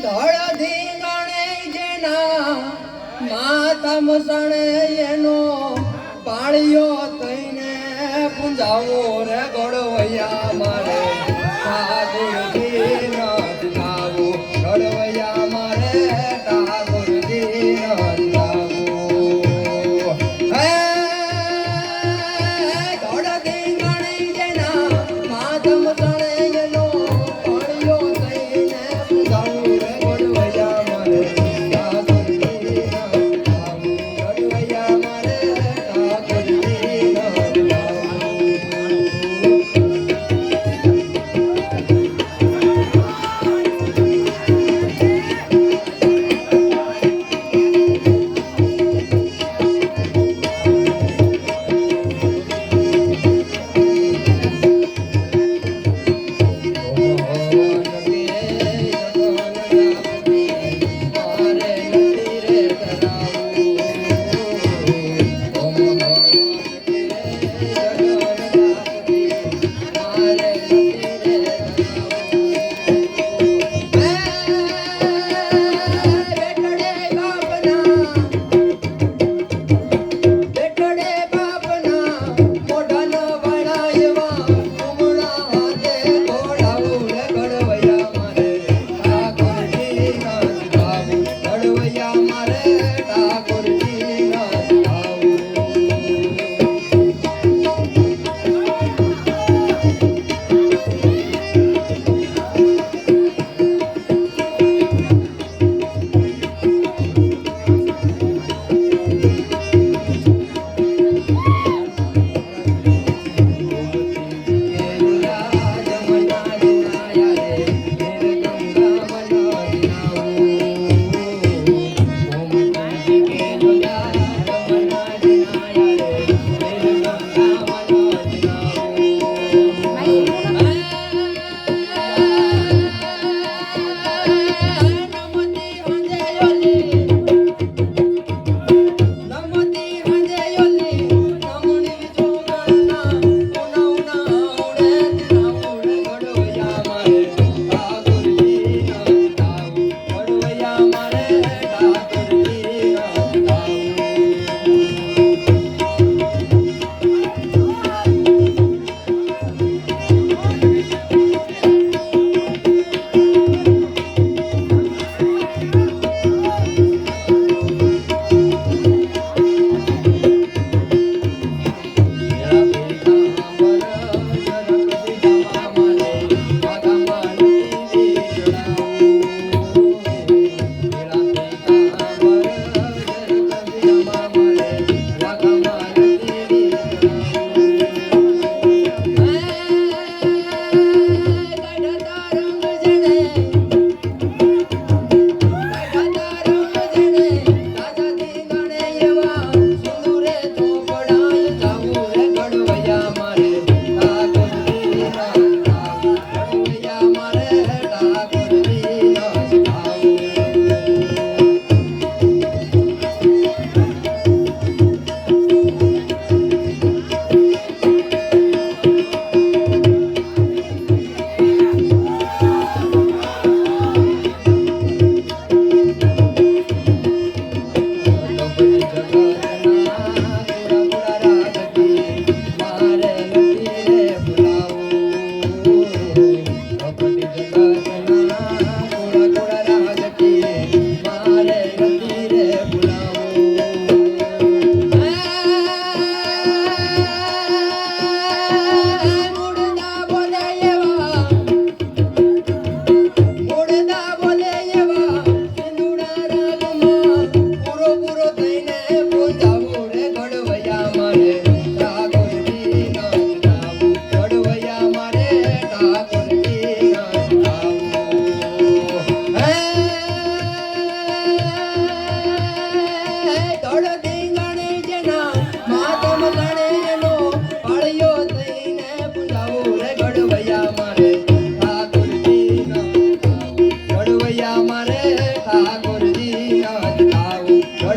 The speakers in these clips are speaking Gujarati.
ધળધી ગણે જેના માતા મસણે એનો પાળિયો થઈને પૂંજાવો રે ગોળવૈયા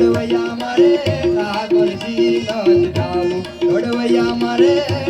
ઘડવૈયા મારે ઠાકોરજી નો જટાવું ઘડવૈયા મારે